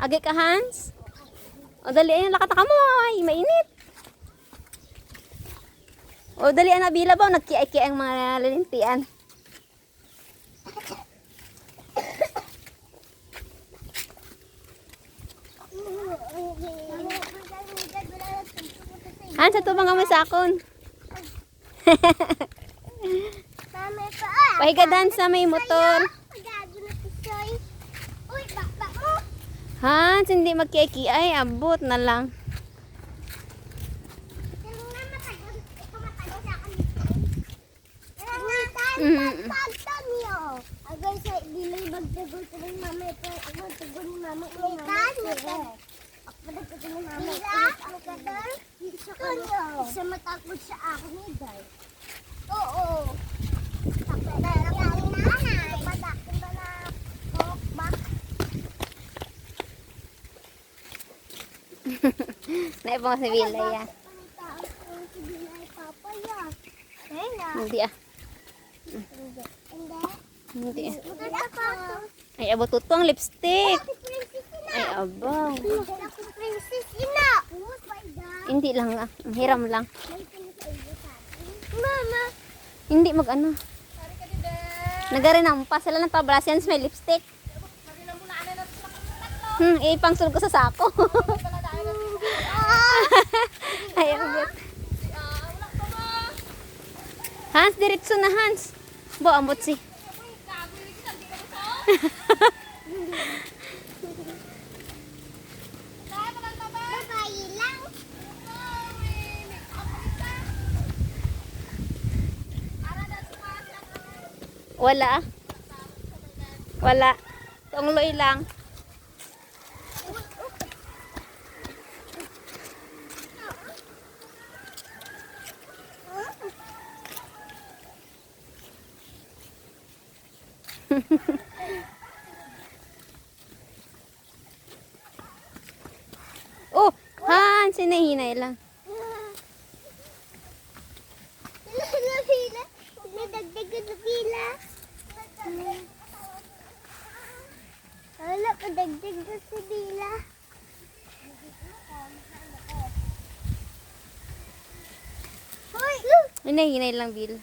Agi ka, Hans? O, dali, ayun, lakata ka mo. Ay, mainit. O, dali, ana, bila ba? Nagkiay-kiay ang mga lalintian. Hans, ito bang mo sa akon? Ah. Pahigadan sa may motor. Gago na si Soy. Uy, baba mo. Hans, hindi magkiay-kiay. Abot na lang. Mm. Agay sa dilay magtagol ko ng mama ito. Ako magtagol ni mama. Tan, may tan. Ako magtagol ni mama. Bila, ang kadal. Isa ka Isa matakot sa akin ni. Oo. Takot ang nanay. Padakin ba na kokbak? Naibang si Villa ya. Hindi ah. Hindi ah. Ay, abot ito ang lipstick. Ay, abaw. Hindi lang ah. Hiram lang. Mama, Hindi mag ano. Nagarin ang pa sila ng tabrasians may lipstick. Hmm, ipangsul ko sa sako. Ay, abot. Hans, diretso na Hans. Bo, ambot si. Wala. Wala. Tungloy lang. oh, Hans, hinahinay lang. Nadagdag na sila. Wala, padagdag na si Bila. Hoy! Hinahinay lang, Bill.